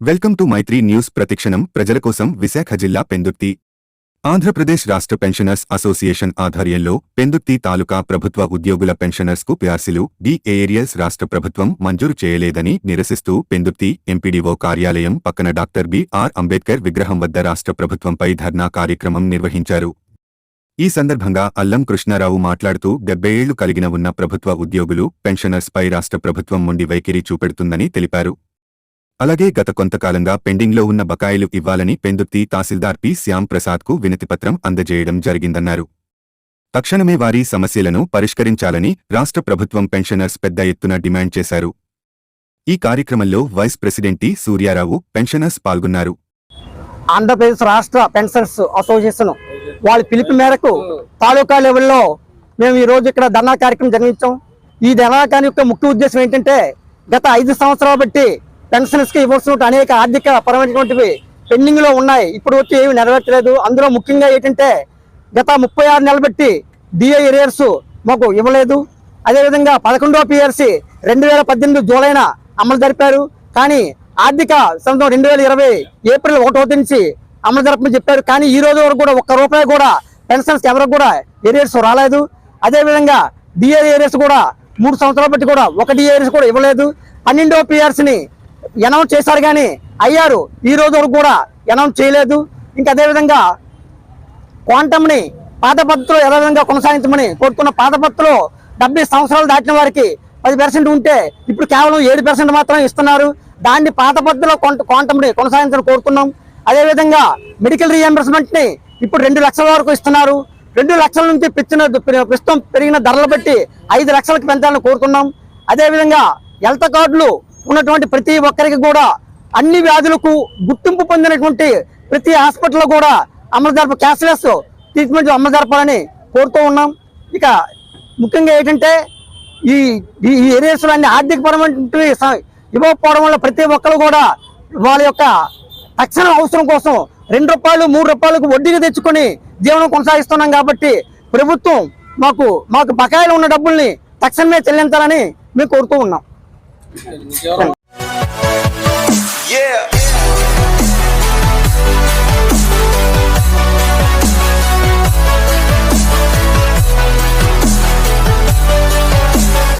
Welcome to Maitri news ప్రతిక్షణం. ప్రజల కోసం విశాఖ జిల్లా పెందుర్తి. ఆంధ్రప్రదేశ్ రాష్ట్ర పెన్షనర్స్ అసోసియేషన్ ఆధ్వర్యంలో పెందుర్తి తాలూకా ప్రభుత్వ ఉద్యోగుల పెన్షనర్స్కు పిఆర్సీలు డిఏఏరియల్స్ రాష్ట్ర ప్రభుత్వం మంజూరు చేయలేదని నిరసిస్తూ పెందుర్తి ఎంపీడీఓ కార్యాలయం పక్కన డాక్టర్ బిఆర్ అంబేద్కర్ విగ్రహం వద్ద రాష్ట్ర ప్రభుత్వంపై ధర్నా కార్యక్రమం నిర్వహించారు. ఈ సందర్భంగా అల్లం కృష్ణారావు మాట్లాడుతూ డెబ్బై ఏళ్ళు కలిగిన ఉన్న ప్రభుత్వ ఉద్యోగులు పెన్షనర్స్ పై రాష్ట్ర ప్రభుత్వం ముండి వైఖరి చూపెడుతుందని తెలిపారు. అలాగే గత కొంతకాలంగా పెండింగ్లో ఉన్న బకాయిలు ఇవ్వాలని పెందుర్తి తహసీల్దార్ పి. శ్యామ్ ప్రసాద్కు వినతిపత్రం అందజేయడం జరిగిందన్నారు. తక్షణమే వారి సమస్యలను పరిష్కరించాలని రాష్ట్ర ప్రభుత్వం పెన్షనర్స్ పెద్ద ఎత్తున డిమాండ్ చేశారు. ఈ కార్యక్రమంలో vice president T. Suryarao pensioners పాల్గొన్నారు. ఆంధ్రప్రదేశ్ రాష్ట్ర పెన్షనర్స్ అసోసియేషన్ వాళ్ళ పిలుపు మేరకు తాలూకా లెవెల్లో మేము ఈ రోజు ఇక్కడ ధర్నా కార్యక్రమం జరిగించాం. ఈ ధర్నా యొక్క ముఖ్య ఉద్దేశం ఏంటంటే గత ఐదు సంవత్సరాలు బట్టి పెన్షన్స్కి కి అనేక ఆర్థిక పరమైనటువంటివి పెండింగ్లో ఉన్నాయి. ఇప్పుడు వచ్చి ఏమి నెరవేర్చలేదు. అందులో ముఖ్యంగా ఏంటంటే గత ముప్పై ఆరు నెలలు బట్టి డిఏ ఎరియర్స్ మాకు ఇవ్వలేదు. అదేవిధంగా పదకొండవ పిఆర్సీ రెండు వేల పద్దెనిమిది జూలైన అమలు జరిపారు. కానీ ఆర్థిక సంవత్సరం రెండు వేల ఇరవై ఏప్రిల్ ఒకటో నుంచి అమలు జరపమని చెప్పారు. కానీ ఈ రోజు వరకు కూడా ఒక్క రూపాయి కూడా పెన్షన్స్ ఎవరికి కూడా ఏరియర్స్ రాలేదు. అదేవిధంగా డిఏ ఏరియర్స్ కూడా మూడు సంవత్సరాలు బట్టి కూడా ఒక డిఏ ఏరియర్స్ కూడా ఇవ్వలేదు. పన్నెండవ పిఆర్సీని అనౌన్స్ చేశారు కానీ అయ్యారు. ఈ రోజు వరకు కూడా అనౌన్స్ చేయలేదు. ఇంకా అదేవిధంగా క్వాంటమ్ని పాత పద్ధతిలో యథావిధంగా కొనసాగించమని కోరుకున్న పాత పద్ధతిలో డెబ్బై సంవత్సరాలు దాటిన వారికి పది పర్సెంట్ ఉంటే ఇప్పుడు కేవలం ఏడు పర్సెంట్ మాత్రం ఇస్తున్నారు. దాన్ని పాత పద్ధతిలో క్వాంటమ్ని కొనసాగించాలని కోరుతున్నాం అదేవిధంగా మెడికల్ రీఎంబర్స్మెంట్ని ఇప్పుడు రెండు లక్షల వరకు ఇస్తున్నారు. రెండు లక్షల నుంచి పెంచిన ప్రస్తుతం పెరిగిన ధరలు బట్టి ఐదు లక్షలకు పెంచాలని కోరుతున్నాం అదేవిధంగా హెల్త్ కార్డులు ఉన్నటువంటి ప్రతి ఒక్కరికి కూడా అన్ని వ్యాధులకు గుర్తింపు పొందినటువంటి ప్రతి హాస్పిటల్లో కూడా అమలు జరప క్యాష్లెస్ ట్రీట్మెంట్ అమలు జరపాలని కోరుతూ ఉన్నాం. ఇక ముఖ్యంగా ఏంటంటే ఈ ఈ ఏరియాస్లో అన్ని ఆర్థికపరమైనటువంటి ఇవ్వకపోవడం వల్ల ప్రతి ఒక్కరు కూడా వాళ్ళ యొక్క తక్షణ అవసరం కోసం రెండు రూపాయలు మూడు రూపాయలకు వడ్డీగా తెచ్చుకొని జీవనం కొనసాగిస్తున్నాం కాబట్టి ప్రభుత్వం మాకు మాకు బకాయిలు ఉన్న డబ్బుల్ని తక్షణమే చెల్లించాలని మేము కోరుతూ ఉన్నాం. 你